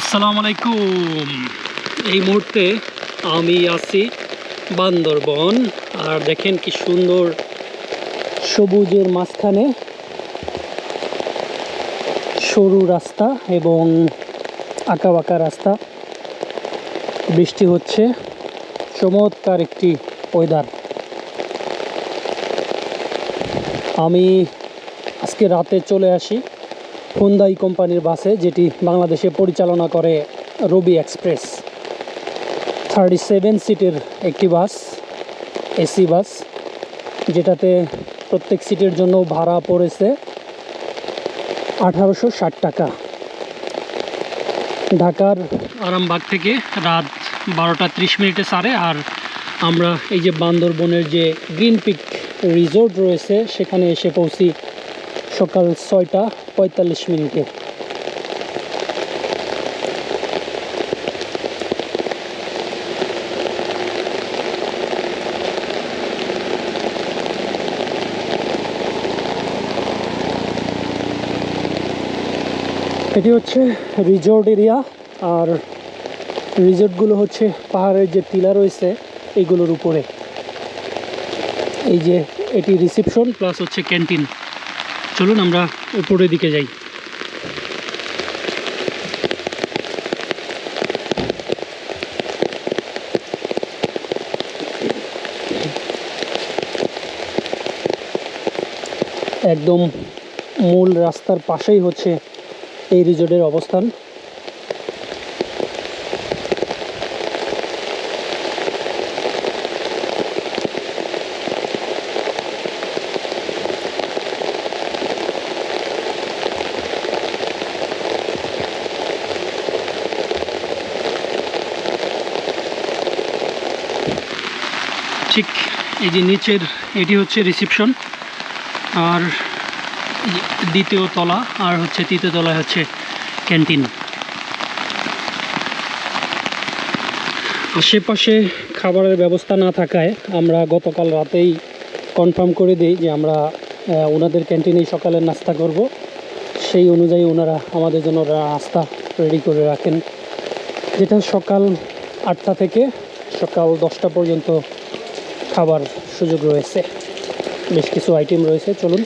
আসসালামু আলাইকুম এই মুহূর্তে আমি আছি বান্দরবন। আর দেখেন কি সুন্দর সবুজের মাঝখানে সরু রাস্তা এবং আঁকা বাঁকা রাস্তা। বৃষ্টি হচ্ছে। চমৎকার একটি ওয়েদার আমি আজকে রাতে চলে আসি। হুন্দাই কোম্পানির বাসে, যেটি বাংলাদেশে পরিচালনা করে রবি এক্সপ্রেস থার্টি সেভেন সিটের একটি বাস এসি বাস, যেটাতে প্রত্যেক সিটের জন্য ভাড়া পড়েছে আঠারোশো ষাট টাকা। ঢাকার আরামবাগ থেকে রাত বারোটা ত্রিশ মিনিটে সারে, আর আমরা এই যে বান্দরবনের যে গ্রিন পিক রিসোর্ট রয়েছে, সেখানে এসে পৌঁছি সকাল ছয়টা পঁয়তাল্লিশ মিনিটে। এটি হচ্ছে রিসোর্ট এরিয়া আর রিজোর্টগুলো হচ্ছে পাহাড়ের যে টিলা রয়েছে এইগুলোর উপরে। এই যে এটি রিসেপশন প্লাস হচ্ছে ক্যান্টিন চলুন আমরা উপরের দিকে যাই। একদম মূল রাস্তার পাশেই হচ্ছে এই রিজোর্টের অবস্থান। ঠিক এই যে নিচের, এটি হচ্ছে রিসেপশন আর দ্বিতীয় তলা, আর হচ্ছে তৃতীয় তলায় হচ্ছে ক্যান্টিন আশেপাশে খাবারের ব্যবস্থা না থাকায় আমরা গতকাল রাতেই কনফার্ম করে দিই যে আমরা ওনাদের ক্যান্টিনেই সকালের নাস্তা করব। সেই অনুযায়ী ওনারা আমাদের জন্য নাস্তা রেডি করে রাখেন। যেটা সকাল আটটা থেকে সকাল দশটা পর্যন্ত খাবার সুযোগ রয়েছে। বেশ কিছু আইটেম রয়েছে চলুন।